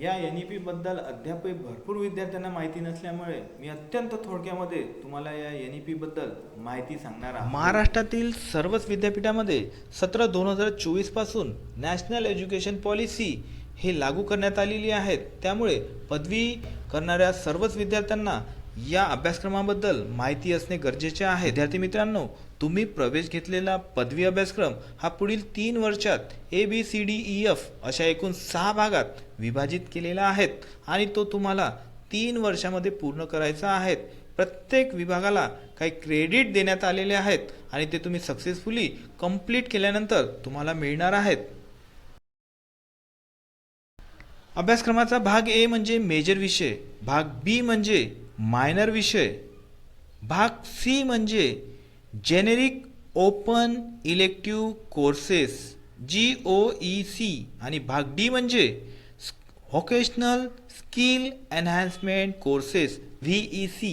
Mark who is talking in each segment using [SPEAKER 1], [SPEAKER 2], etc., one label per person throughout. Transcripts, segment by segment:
[SPEAKER 1] या N E पीबद्दल अद्यापही भरपूर विद्यार्थ्यांना माहिती नसल्यामुळे मी अत्यंत थोडक्यामध्ये तुम्हाला या एन ई पीबद्दल माहिती सांगणार आहे. महाराष्ट्रातील सर्वच विद्यापीठामध्ये सतरा दोन हजार चोवीसपासून नॅशनल एज्युकेशन पॉलिसी हे लागू करण्यात आलेली आहेत. त्यामुळे पदवी करणाऱ्या सर्वच विद्यार्थ्यांना या अभ्यासक्रमाबद्दल माहिती असणे गरजेचे आहे. विद्यार्थी मित्रांनो तुम्ही प्रवेश घेतलेला पदवी अभ्यासक्रम हा पुढील तीन वर्षात A B C D E F अशा एकूण सहा भागात विभाजित केलेला आहेत आणि तो तुम्हाला तीन वर्षामध्ये पूर्ण करायचा आहे. प्रत्येक विभागाला काही क्रेडिट देण्यात आलेले आहेत आणि ते तुम्ही सक्सेसफुली कंप्लीट केल्यानंतर तुम्हाला मिळणार आहेत. अभ्यासक्रमाचा भाग ए म्हणजे मेजर विषय भाग बी म्हणजे मायनर विषय. भाग सी म्हणजे generic open elective courses G O E C. आणि भाग डी म्हणजे vocational skill enhancement courses V E C.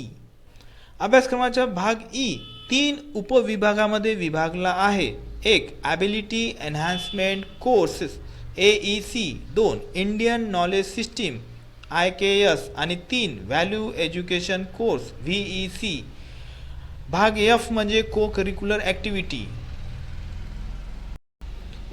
[SPEAKER 1] अभ्यासक्रमाचा भाग ई तीन उपविभागामध्ये विभागला आहे. एक ability enhancement courses A E C. दोन Indian knowledge system. I K S आणि तीन value education course V E C भाग एफ म्हणजे को करिक्युलर ॲक्टिव्हिटी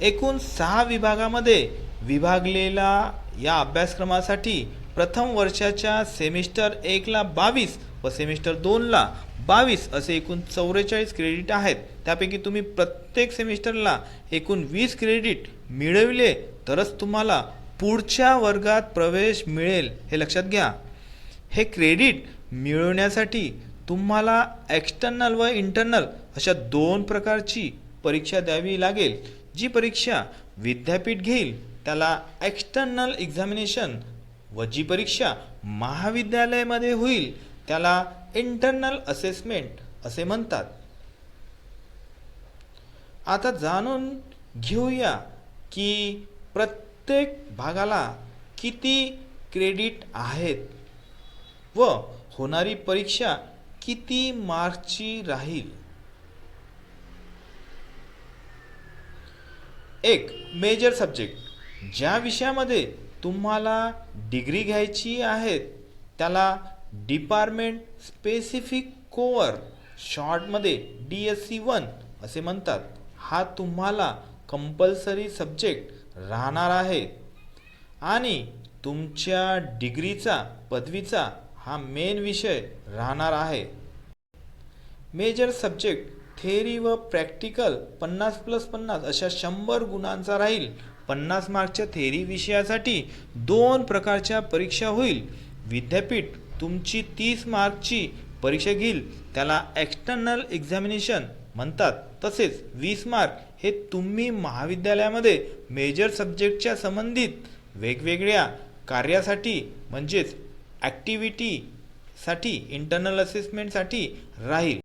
[SPEAKER 1] एकूण सहा विभागामध्ये विभागलेला या अभ्यासक्रमासाठी प्रथम वर्षाच्या सेमिस्टर एकला बावीस व सेमिस्टर दोनला बावीस असे एकूण चौवेचाळीस क्रेडिट आहेत. त्यापैकी तुम्ही प्रत्येक सेमिस्टरला एकूण वीस क्रेडिट मिळविले तरच तुम्हाला पुढच्या वर्गात प्रवेश मिळेल हे लक्षात घ्या. हे क्रेडिट मिळवण्यासाठी तुम्हाला एक्स्टर्नल व इंटरनल अशा दोन प्रकारची परीक्षा द्यावी लागेल. जी परीक्षा विद्यापीठ घेईल त्याला एक्स्टर्नल एक्झामिनेशन व जी परीक्षा महाविद्यालयामध्ये होईल त्याला इंटरनल असेसमेंट असे म्हणतात. आता जाणून घेऊया की प्रत्येक प्रत्येक भागाला किती क्रेडिट आहेत व होणारी परीक्षा किती मार्क्सची राहील? एक मेजर सब्जेक्ट ज्या विषयामध्ये तुम्हाला डिग्री घ्यायची आहे त्याला डिपार्टमेंट स्पेसिफिक कोअर शॉर्टमध्ये डी एस सी वन असे म्हणतात. हा तुम्हाला कंपल्सरी सब्जेक्ट राहणार आहे. आणि तुमच्या डिग्रीचा पदवीचा हा मेन विषय राहणार आहे. मेजर सब्जेक्ट थेअरी व प्रॅक्टिकल पन्नास प्लस पन्नास अशा शंभर गुणांचा राहील. पन्नास मार्कच्या थेअरी विषयासाठी दोन प्रकारच्या परीक्षा होईल. विद्यापीठ तुमची तीस मार्कची परीक्षा घेईल. त्याला एक्सटर्नल एक्झामिनेशन म्हणतात. तसेच वीस मार्क हे तुम्ही महाविद्यालयामध्ये मेजर सब्जेक्टच्या संबंधित वेगवेगळ्या कार्यासाठी म्हणजेच ॲक्टिव्हिटीसाठी इंटरनल असेसमेंटसाठी राहील.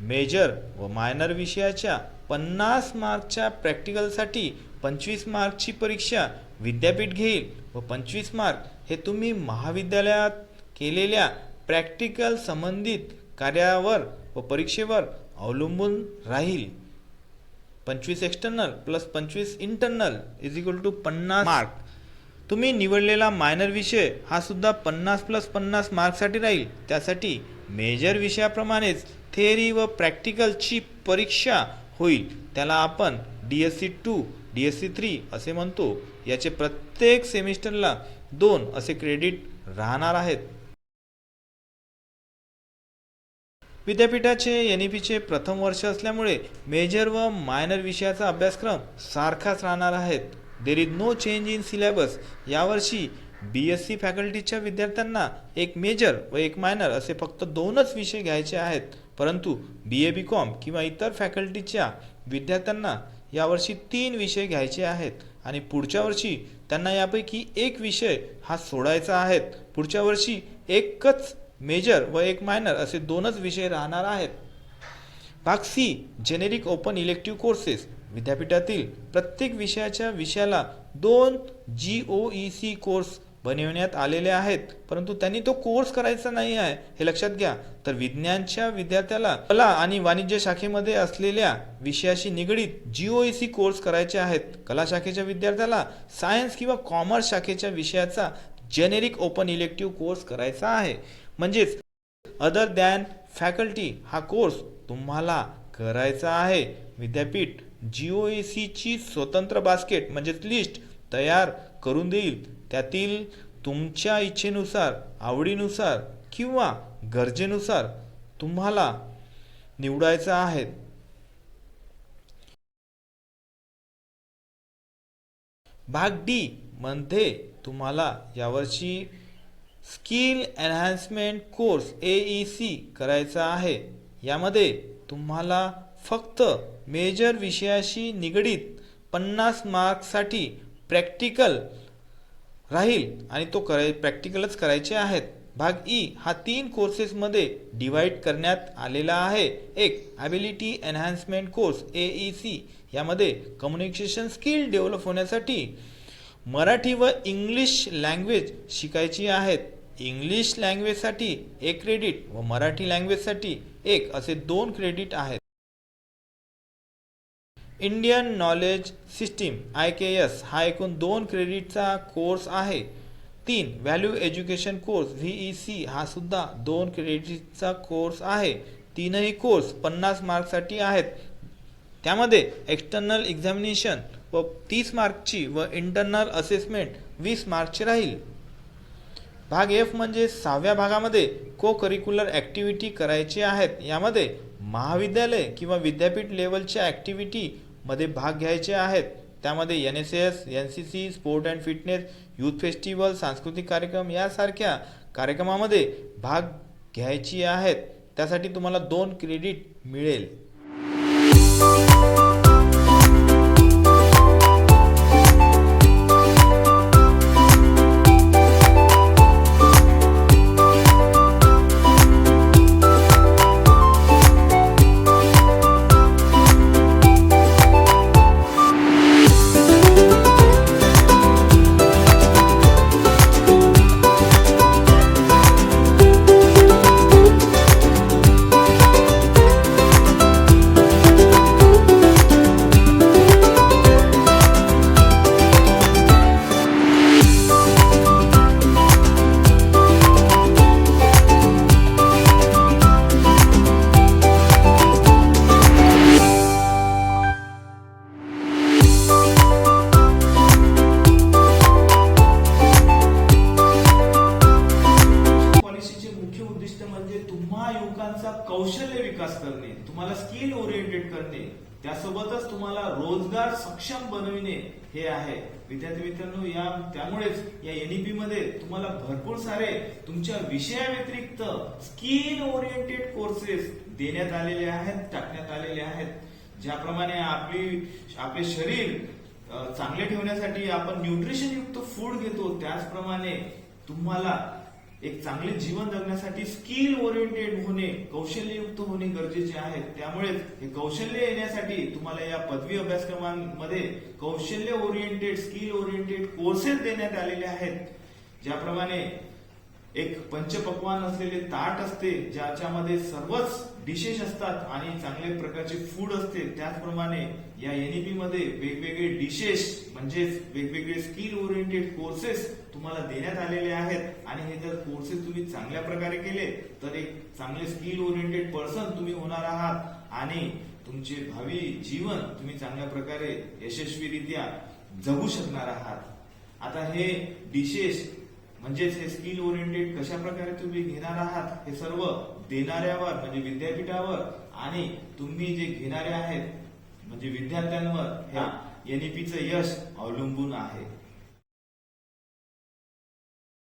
[SPEAKER 1] मेजर व मायनर विषयाच्या पन्नास मार्कच्या प्रॅक्टिकलसाठी पंचवीस मार्कची परीक्षा विद्यापीठ घेईल व पंचवीस मार्क हे तुम्ही महाविद्यालयात केलेल्या प्रॅक्टिकल संबंधित कार्यावर व परीक्षेवर अवलंबून राहील. पंचवीस एक्सटर्नल प्लस पंचवीस इंटरनल इज इक्वल टू पन्नास मार्क तुम्ही निवडलेला मायनर विषय हा सुद्धा पन्नास प्लस पन्नास मार्कसाठी राहील. त्यासाठी मेजर विषयाप्रमाणेच थेअरी व प्रॅक्टिकलची परीक्षा होईल. त्याला आपण D S C two D S C three असे म्हणतो. याचे प्रत्येक सेमिस्टरला दोन असे क्रेडिट राहणार आहेत. विद्यापीठाचे एन ई पीचे प्रथम वर्ष असल्यामुळे मेजर व मायनर विषयाचा अभ्यासक्रम सारखाच राहणार आहेत. There is no change in syllabus यावर्षी बी एस सी फॅकल्टीच्या विद्यार्थ्यांना एक मेजर व एक मायनर असे फक्त दोनच विषय घ्यायचे आहेत. परंतु बी ए बी कॉम किंवा इतर फॅकल्टीच्या विद्यार्थ्यांना यावर्षी तीन विषय घ्यायचे आहेत आणि पुढच्या वर्षी त्यांना यापैकी एक विषय हा सोडायचा आहे. पुढच्या वर्षी एकच मेजर व एक मायनर असे दोनच विषय राहणार आहेत. भाग C generic open elective courses विद्यापीठातील प्रत्येक विषयाच्या विषयाला दोन G O E C course बनवण्यात आलेले आहेत. परंतु त्यांनी तो कोर्स करायचा नाही आहे हे लक्षात घ्या. तर विज्ञानच्या विद्यार्थ्याला कला आणि वाणिज्य शाखेमध्ये असलेल्या विषयाशी निगडीत जीओईसी कोर्स करायचे आहेत. कला शाखेच्या विद्यार्थ्याला सायन्स किंवा कॉमर्स शाखेच्या विषयाचा जेनेरिक ओपन इलेक्टिव्ह कोर्स करायचा आहे. म्हणजेच अदर दॅन फॅकल्टी हा कोर्स तुम्हाला करायचा आहे. विद्यापीठ जिओ ए सीची स्वतंत्र बास्केट म्हणजेच लिस्ट तयार करून देईल. त्यातील तुमच्या इच्छेनुसार आवडीनुसार किंवा गरजेनुसार तुम्हाला निवडायचं आहे. भाग डी मध्ये तुम्हाला यावर्षी skill enhancement course A E C करायचा आहे. यामध्ये तुम्हाला फक्त मेजर विषयाशी निगडीत पन्नास मार्क्ससाठी प्रॅक्टिकल राहील आणि तो कराय प्रॅक्टिकलच करायचे आहेत. भाग ई हा तीन कोर्सेसमध्ये डिवाइड करण्यात आलेला आहे. एक ability enhancement course A E C यामध्ये कम्युनिकेशन स्किल डेव्हलप होण्यासाठी मराठी व इंग्लिश लँग्वेज शिकायची आहेत. इंग्लिश लँग्वेजसाठी एक क्रेडिट व मराठी लँग्वेजसाठी एक असे दोन क्रेडिट आहेत. Indian knowledge system I K S हा एकूण दोन क्रेडिटचा कोर्स आहे. तीन value education course V E C हा सुद्धा दोन क्रेडिटचा कोर्स आहे. तीनही कोर्स पन्नास मार्कसाठी आहेत. त्यामध्ये एक्सटर्नल एक्झामिनेशन व तीस मार्कची व इंटरनल असेसमेंट वीस मार्कची राहील. भाग एफ म्हणजे सहाव्या भागामध्ये को करिक्युलर ॲक्टिव्हिटी करायची आहेत. यामध्ये महाविद्यालय किंवा विद्यापीठ लेवलच्या ॲक्टिव्हिटीमध्ये भाग घ्यायचे आहेत. त्यामध्ये N S S N C C sport and fitness youth festival सांस्कृतिक कार्यक्रम यासारख्या कार्यक्रमामध्ये भाग घ्यायची आहेत. त्यासाठी तुम्हाला दोन क्रेडिट मिळेल. तुम्हा युवकांचा कौशल्य विकास करणे तुम्हाला स्किल ओरिएंटेड करणे त्यासोबतच तुम्हाला रोजगार सक्षम बनविणे हे आहे. विद्यार्थी मित्रांनो या त्यामुळेच या एनईपी मध्ये तुम्हाला भरपूर सारे तुमच्या विषयाव्यतिरिक्त स्किल ओरिएंटेड कोर्सेस देण्यात आलेले आहेत टाकण्यात आलेले आहेत. ज्याप्रमाणे आपली आपले शरीर चांगले ठेवण्यासाठी आपण न्यूट्रिशन युक्त फूड घेतो त्याचप्रमाणे तुम्हाला एक चांगले जीवन जगण्यासाठी स्किल ओरिएंटेड होणे कौशल्ययुक्त होणे गरजेचे आहे. त्यामुळेच हे कौशल्य येण्यासाठी तुम्हाला या पदवी अभ्यासक्रमांमध्ये कौशल्य ओरिएंटेड स्किल ओरिएंटेड कोर्सेस देण्यात आलेले आहेत. ज्याप्रमाणे एक पंचपक्वान असलेले ताट असते ज्याच्यामध्ये सर्वच डिशेस असतात आणि चांगल्या प्रकारचे फूड असते त्याचप्रमाणे या एनईपी मध्ये वेगवेगळे डिशेस म्हणजेच वेगवेगळे स्किल ओरिएंटेड कोर्सेस तुम्हाला देण्यात आलेले आहेत. आणि हे जर कोर्सेस तुम्ही चांगल्या प्रकारे केले तर एक चांगले स्किल ओरिएंटेड पर्सन तुम्ही होणार आहात. आणि तुमचे भावी जीवन तुम्ही चांगल्या प्रकारे यशस्वीरित्या जगू शकणार आहात. आता हे डिशेस म्हणजेच हे स्किल ओरिएंटेड कशा प्रकारे तुम्ही घेणार आहात हे सर्व देणाऱ्यावर म्हणजे विद्यापीठावर आणि तुम्ही जे घेणारे आहेत म्हणजे विद्यार्थ्यांवर ह्या एनईपीचं यश अवलंबून आहे.